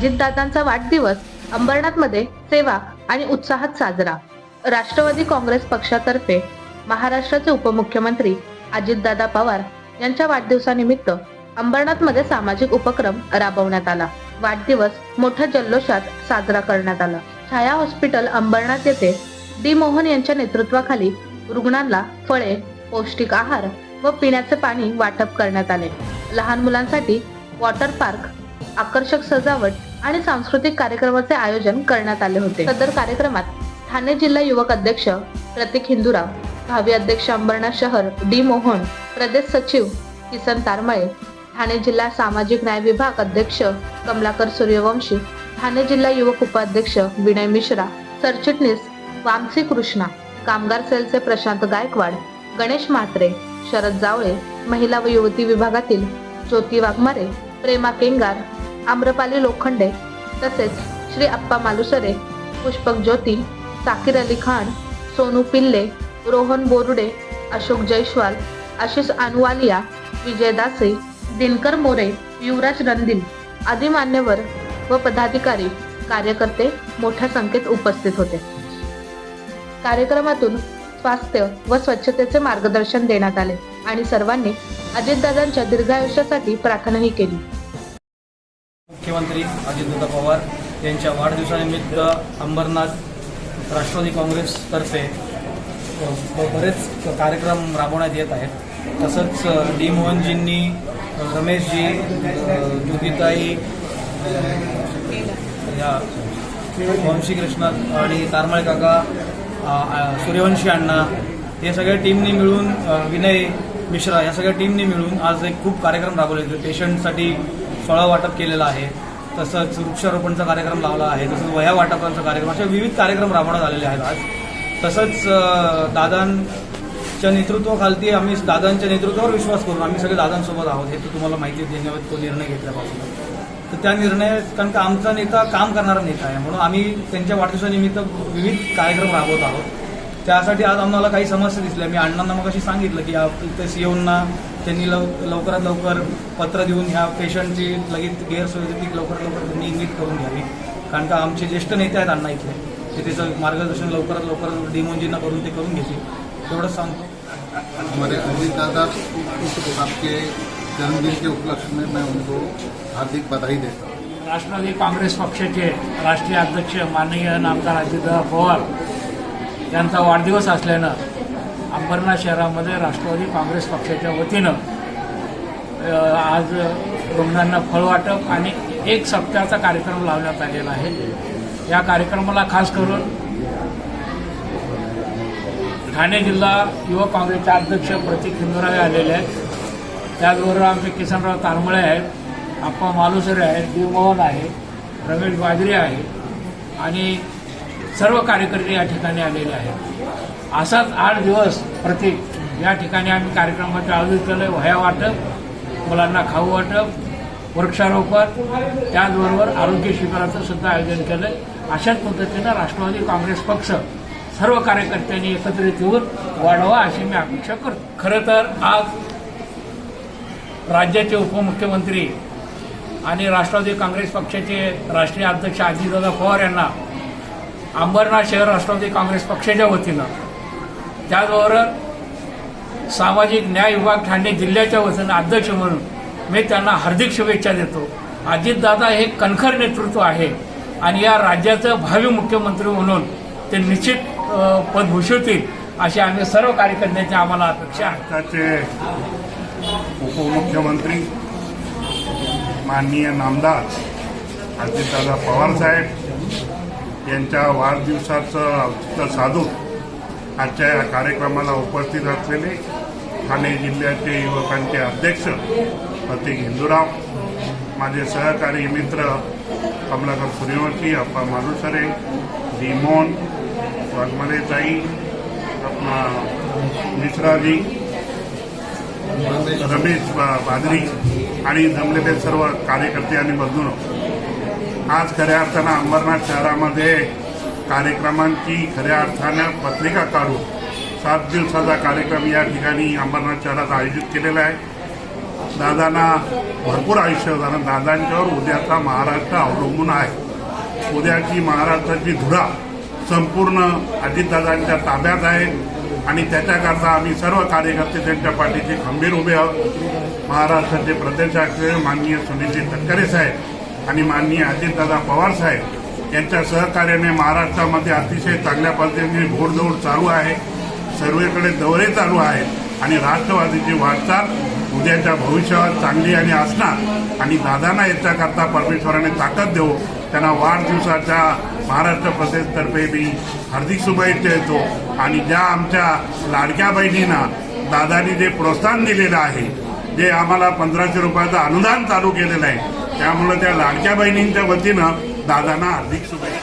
अजितदादांचा वाढदिवस अंबरनाथमध्ये सेवा आणि उत्साहात साजरा. राष्ट्रवादी काँग्रेस पक्षातर्फे महाराष्ट्राचे उपमुख्यमंत्री अजितदादा पवार यांच्या वाढदिवसानिमित्त अंबरनाथमध्ये सामाजिक उपक्रम राबवण्यात आला. वाढदिवस मोठ्या जल्लोषात साजरा करण्यात आला. छाया हॉस्पिटल अंबरनाथ येथे डी मोहन यांच्या नेतृत्वाखाली रुग्णांना फळे पौष्टिक आहार व पिण्याचे पाणी वाटप करण्यात आले. लहान मुलांसाठी वॉटर पार्क आकर्षक सजावट आणि सांस्कृतिक कार्यक्रमाचे आयोजन करण्यात आले होते. सदर कार्यक्रमात ठाणे जिल्हा युवक अध्यक्ष प्रतीक हिंदुराव भावी अध्यक्ष अंबरनाथ शहर डी मोहन प्रदेश सचिव किसन तारमळे ठाणे जिल्हा सामाजिक न्याय विभाग अध्यक्ष कमलाकर सूर्यवंशी ठाणे जिल्हा युवक उपाध्यक्ष विनय मिश्रा सरचिटणीस वामसी कृष्णा कामगार सेलचे प्रशांत गायकवाड गणेश म्हात्रे शरद जावळे महिला व युवती विभागातील ज्योती वाघमारे प्रेमा केंगार आम्रपाली लोखंडे तसेच श्री अप्पा मालुसरे पुष्पक ज्योती साकीर अली खान सोनू पिल्ले रोहन बोरुडे अशोक जयस्वाल आशिष अनुवालिया विजय दासे दिनकर मोरे युवराज रंदिल आदी मान्यवर व पदाधिकारी कार्यकर्ते मोठ्या संख्येत उपस्थित होते. कार्यक्रमातून स्वास्थ्य व स्वच्छतेचे मार्गदर्शन देण्यात आले आणि सर्वांनी अजितदादांच्या दीर्घायुष्यासाठी प्रार्थनाही केली. उपमुख्यमंत्री अजितदादा पवार यांच्या वाढदिवसानिमित्त अंबरनाथ राष्ट्रवादी काँग्रेसतर्फे बरेच कार्यक्रम राबवण्यात येत आहेत. तसंच डी मोहनजींनी रमेशजी ज्योतिताई या वंशी कृष्ण आणि तारमाळे काका सूर्यवंशी अण्णा या सगळ्या टीमनी मिळून विनय मिश्रा या सगळ्या टीमनी मिळून आज एक खूप कार्यक्रम राबवले पेशंटसाठी फळं वाटप केलेलं आहे. तसंच वृक्षारोपणचा कार्यक्रम लावला आहे तसंच वह्या वाटपांचा कार्यक्रम असे विविध कार्यक्रम राबवण्यात आलेले आहेत आज. तसंच दादांच्या नेतृत्वाखालती आम्ही दादांच्या नेतृत्वावर विश्वास करून आम्ही सगळे दादांसोबत आहोत हे तर तुम्हाला माहिती देण्यावर तो निर्णय घेतल्यापासून. तर त्या निर्णय कारण का आमचा नेता काम करणारा नेता आहे म्हणून आम्ही त्यांच्या वाढदिवसानिमित्त विविध कार्यक्रम राबवत आहोत. त्यासाठी आज आम्हाला काही समस्या दिसल्या. मी अण्णांना मग अशी सांगितलं की आप- इथे सीओना त्यांनी लव लवकरात लवकर पत्र देऊन ह्या पेशंटची लगेच गैरसोय होती ती लवकरात लवकर त्यांनी नीट करून घ्यावी. कारण का आमचे ज्येष्ठ नेते आहेत अण्णा इथले. ते त्याचं मार्गदर्शन लवकरात लवकर डिमोजींना करून ते करून घेतील. तेवढंच सांगतो हमारे अजीत दादा आपके जन्मदिन के उपलक्ष्य में मैं उनको हार्दिक बधाई देता हूँ। राष्ट्रवादी काँग्रेस पक्षाचे राष्ट्रीय अध्यक्ष माननीय नामदार अजितदादा पवार त्यांचा वाढदिवस असल्यानं अंबरनाथ शहरामध्ये राष्ट्रवादी काँग्रेस पक्षाच्या वतीनं आज रुग्णांना फळवाटप आणि एक सप्ताहाचा कार्यक्रम लावण्यात आलेला आहे. या कार्यक्रमाला खास करून ठाणे जिल्हा युवक काँग्रेसचे अध्यक्ष प्रतीक हिंदुरावे आलेले आहेत. त्याचबरोबर आमचे किसनराव तारमळे आहेत आप्पा मालुसरे आहेत डी मोहन आहे रमेश बाजरी आहे आणि सर्व कार्यकर्ते या ठिकाणी आलेले आहेत. असाच आठ दिवस प्रतीक या ठिकाणी आम्ही कार्यक्रमाचं आयोजित केलं. आहे वह्या वाटप मुलांना खाऊ वाटप वृक्षारोपण त्याचबरोबर आरोग्य शिबिराचं सुद्धा आयोजन केलं. आहे अशाच पद्धतीनं राष्ट्रवादी काँग्रेस पक्ष सर्व कार्यकर्त्यांनी एकत्रित येऊन वाढवा अशी मी अपेक्षा करतो. खरं तर आज राज्याचे उपमुख्यमंत्री आणि राष्ट्रवादी काँग्रेस पक्षाचे राष्ट्रीय अध्यक्ष अजितदादा पवार यांना अंबरनाथ शहर राष्ट्रवादी काँग्रेस पक्षाच्या वतीनं. त्याचबरोबर सामाजिक न्याय विभाग ठाणे जिल्ह्याच्या वतीनं अध्यक्ष म्हणून मी त्यांना हार्दिक शुभेच्छा देतो. अजितदादा हे कणखर नेतृत्व आहे आणि या राज्याचं भावी मुख्यमंत्री म्हणून ते निश्चित पद भूषवतील अशी आम्ही सर्व कार्यकर्त्यांची आम्हाला अपेक्षा आहे. उपमुख्यमंत्री माननीय नामदार अजितदादा पवारसाहेब यांच्या वाढदिवसाचं औचित्य साधून आजच्या या कार्यक्रमाला उपस्थित असलेले ठाणे जिल्ह्याचे युवकांचे अध्यक्ष प्रतीक हिंदूराव माझे सहकारी मित्र कमलाकर सूर्यवंशी अप्पा मानुसरे भीमोन वाघमारेताई मिश्राजी रमेश बा- बादरी आणि जमलेले सर्व कार्यकर्ते आणि बंधू आज खऱ्या अर्थानं अंबरनाथ शहरामध्ये कार्यक्रमांची खऱ्या अर्थानं पत्रिका काढून सात दिवसाचा कार्यक्रम या ठिकाणी अंबरनाथ शहरात आयोजित केलेला आहे. दादांना भरपूर आयुष्य झालं दादांच्यावर उद्याचा महाराष्ट्र अवलंबून आहे. उद्याची महाराष्ट्राची धुरा संपूर्ण अजितदादांच्या ताब्यात आहे आणि त्याच्याकरता आम्ही सर्व कार्यकर्ते त्यांच्या पाठीचे खंबीर उभे आहोत. महाराष्ट्राचे प्रदेशाध्यक्ष माननीय सुनीलजी तटकरे साहेब आणि माननीय अजितदादा पवार साहेब यांच्या सहकार्याने महाराष्ट्रामध्ये अतिशय चांगल्या पद्धतीने घोडदौड चालू आहे. सर्वेकडे दौरे चालू आहेत आणि राष्ट्रवादीची वाटचाल उद्याच्या भविष्यात चांगली आणि असणार आणि दादांना याच्याकरता परमेश्वराने ताकद देऊ त्यांना वाढदिवसाच्या महाराष्ट्र प्रदेशतर्फे मी हार्दिक शुभेच्छा येतो आणि ज्या आमच्या लाडक्या बहिणींना दादानी जे प्रोत्साहन दिलेलं आहे जे आम्हाला पंधराशे रुपयाचं अनुदान चालू केलेलं आहे त्यामुळे त्या लाडक्या बहिणींच्या वतीनं दादांना हार्दिक शुभेच्छा.